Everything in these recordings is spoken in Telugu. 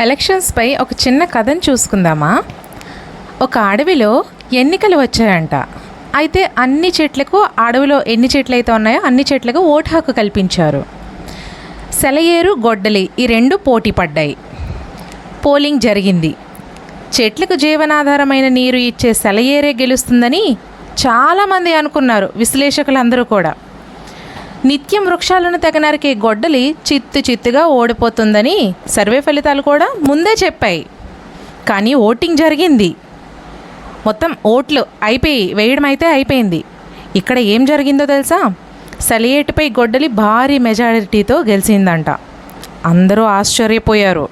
ఎలక్షన్స్పై ఒక చిన్న కథను చూసుకుందామా? ఒక అడవిలో ఎన్నికలు వచ్చాయంట. అయితే అన్ని చెట్లకు అడవిలో ఎన్ని చెట్లు అయితే ఉన్నాయో అన్ని చెట్లకు ఓటు హక్కు కల్పించారు. సెలయేరు గొడ్డలి ఈ రెండు పోటీ పడ్డాయి. పోలింగ్ జరిగింది. చెట్లకు జీవనాధారమైన నీరు ఇచ్చే సెలయేరే గెలుస్తుందని చాలామంది అనుకున్నారు విశ్లేషకులందరూ కూడా. నిత్యం వృక్షాలను తెగ నరికే గొడ్డలి చిత్తు చిత్తుగా ఓడిపోతుందని సర్వే ఫలితాలు కూడా ముందే చెప్పాయి. కానీ ఓటింగ్ జరిగింది. మొత్తం ఓట్లు అయిపోయి వేయడం అయితే అయిపోయింది. ఇక్కడ ఏం జరిగిందో తెలుసా? సలియేటుపై గొడ్డలి భారీ మెజారిటీతో గెలిచిందంట. అందరూ ఆశ్చర్యపోయారు.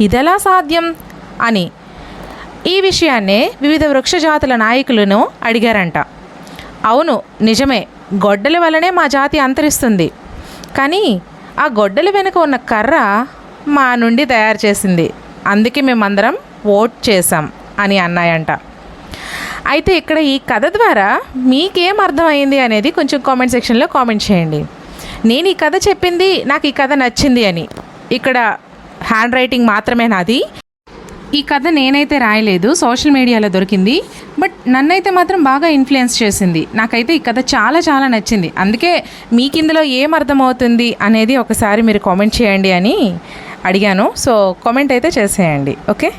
ఇదెలా సాధ్యం? అని ఈ విషయాన్నే వివిధ వృక్ష జాతుల నాయకులను అడిగారంట. అవును నిజమే. గొడ్డల వల్లనే మా జాతి అంతరిస్తుంది. కానీ ఆ గొడ్డల వెనుక ఉన్న కర్ర మా నుండి తయారు చేసింది. అందుకే మేమందరం ఓట్ చేశాం అని అన్నాయంట. అయితే ఇక్కడ ఈ కథ ద్వారా మీకేం అర్థమైంది అనేది కొంచెం కామెంట్ సెక్షన్లో కామెంట్ చేయండి. నేను ఈ కథ చెప్పింది నాకు ఈ కథ నచ్చింది అని. ఇక్కడ హ్యాండ్ రైటింగ్ మాత్రమే నాది. ఈ కథ నేనైతే రాయలేదు సోషల్ మీడియాలో దొరికింది బట్ నన్నైతే మాత్రం బాగా ఇన్ఫ్లుయెన్స్ చేసింది. నాకైతే ఈ కథ చాలా చాలా నచ్చింది. అందుకే మీకు ఇందులో ఏం అర్థమవుతుంది అనేది ఒకసారి మీరు కామెంట్ చేయండి అని అడిగాను. సో కామెంట్ అయితే చేసేయండి. ఓకే?